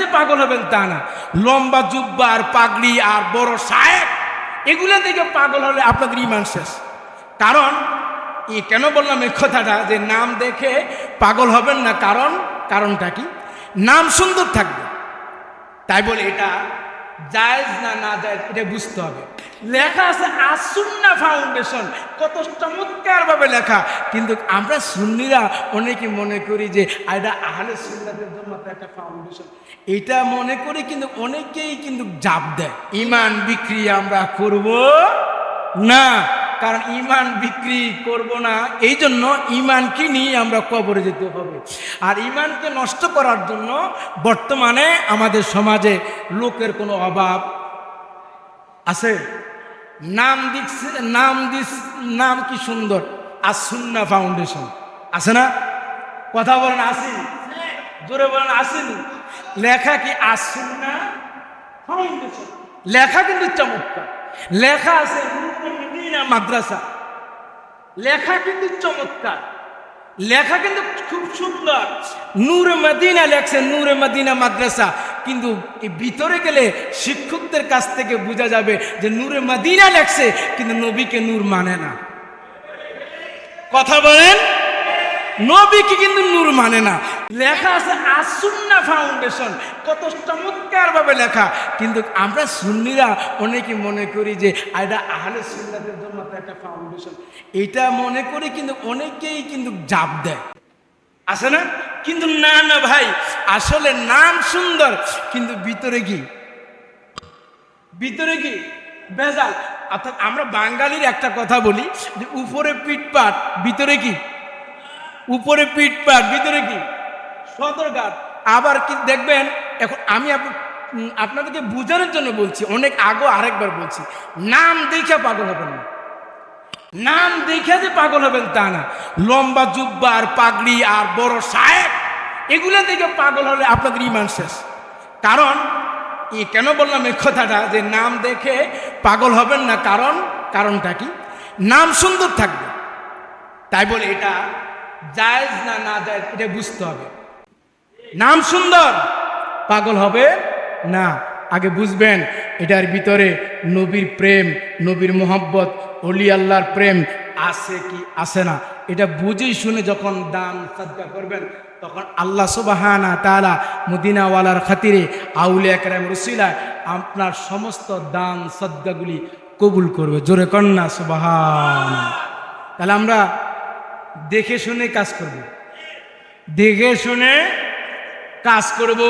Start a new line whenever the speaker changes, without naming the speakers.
যে পাগল হবেন তা না। লম্বা জুব্বা আর পাগড়ি আর বড় সাহেব, এগুলো দেখে পাগল হলে আপনাদের ইমান শেষ। কারণ, এ কেন বললাম এই কথাটা? যে নাম দেখে পাগল হবেন না কারণ, কারণটা কি? নাম সুন্দর থাকবে। তাই বলে এটা জায়েজ না না জায়েজ, এটা বুঝতে হবে। লেখা আছে আসুন্না ফাউন্ডেশন। কত চমৎকার ভাবে লেখা। কিন্তু আমরা সুন্নিরা অনেকে মনে করি যে এটা আহলে সুন্নাতের জন্য একটা ফাউন্ডেশন। এটা মনে করি কিন্তু অনেকেই কিন্তু জাপ দেয়। ইমান বিক্রি আমরা করব না, কারণ ইমান বিক্রি করব না। এই জন্য ইমানকে নিয়ে আমরা কবরে যেতে হবে। আর ইমানকে নষ্ট করার জন্য বর্তমানে আমাদের সমাজে লোকের কোনো অভাব আছে? নাম দিচ্ছে, নাম দিস নাম কি সুন্দর। আসুন্না ফাউন্ডেশন। আছে না? কথা বলেন আসি জোরে বলেন আসেনি। লেখা কি আসুন্না ফাউন্ডেশন? লেখা কিন্তু চমৎকার। লেখা আছে মাদ্রাসা। লেখা কিন্তু চমৎকার। লেখা কিন্তু খুব সুন্দর। নূরে মদিনা লেখছে, নূরে মদিনা মাদ্রাসা। কিন্তু এই ভিতরে গেলে শিক্ষকদের কাছ থেকে বোঝা যাবে যে নূরে মদিনা লেখছে, কিন্তু নবীকে নূর মানে না। কথা বলেন? নবীকে কিন্তু নূর মানে না। লেখা আছে আসুন্না ফাউন্ডেশন। কত চমৎকার ভাবে লেখা। কিন্তু আমরা সুন্নিরা অনেকে মনে করি যে এটা আহলে সুন্নাতের জন্য একটা ফাউন্ডেশন। এটা মনে করি কিন্তু অনেকেই কিন্তু জাপ দেয়। আছে না? কিন্তু না না ভাই আসলে নাম সুন্দর, কিন্তু ভিতরে কি? ভিতরে কি? বেজাল অর্থাৎ আমরা বাঙালির একটা কথা বলি যে উপরে পিটপাট ভিতরে কি? উপরে পিটপাট ভিতরে কি? সদরঘাট। আবার কি, দেখবেন, এখন আমি আপ- আপনাদেরকে বোঝানোর জন্য বলছি, অনেক আগো আরেকবার বলছি, নাম দেখে পাগল হবেন না। নাম দেখে যে পাগল হবেন তা না। লম্বা জুব্বা আর পাগড়ি আর বড় সাহেব এগুলো দেখে পাগল হলে আপনাদের ইমান শেষ। কারণ ই কেন বললাম এই কথাটা? যে নাম দেখে পাগল হবেন না, কারণ, কারণটা কি? নাম সুন্দর থাকবে। তাই বলে এটা জায়েজ না না জায়েজ, এটা বুঝতে হবে। নাম সুন্দর, পাগল হবে না। আগে বুঝবেন, এটার ভিতরে নবীর প্রেম, নবীর মোহব্বত, অলি আল্লাহর প্রেম আছে কি আছে না? এটা বুঝেই শুনে যখন দান সদ্গা করবেন তখন আল্লাহ সুবাহানা তালা মদিনাওয়ালার খাতিরে আউলিয়া একরাম রসিলা আপনার সমস্ত দান সদ্গাগুলি কবুল করবে। জোরে কন্যা সুবাহান তাহলে আমরা দেখে শুনে কাজ করব। দেখে শুনে কাজ করব।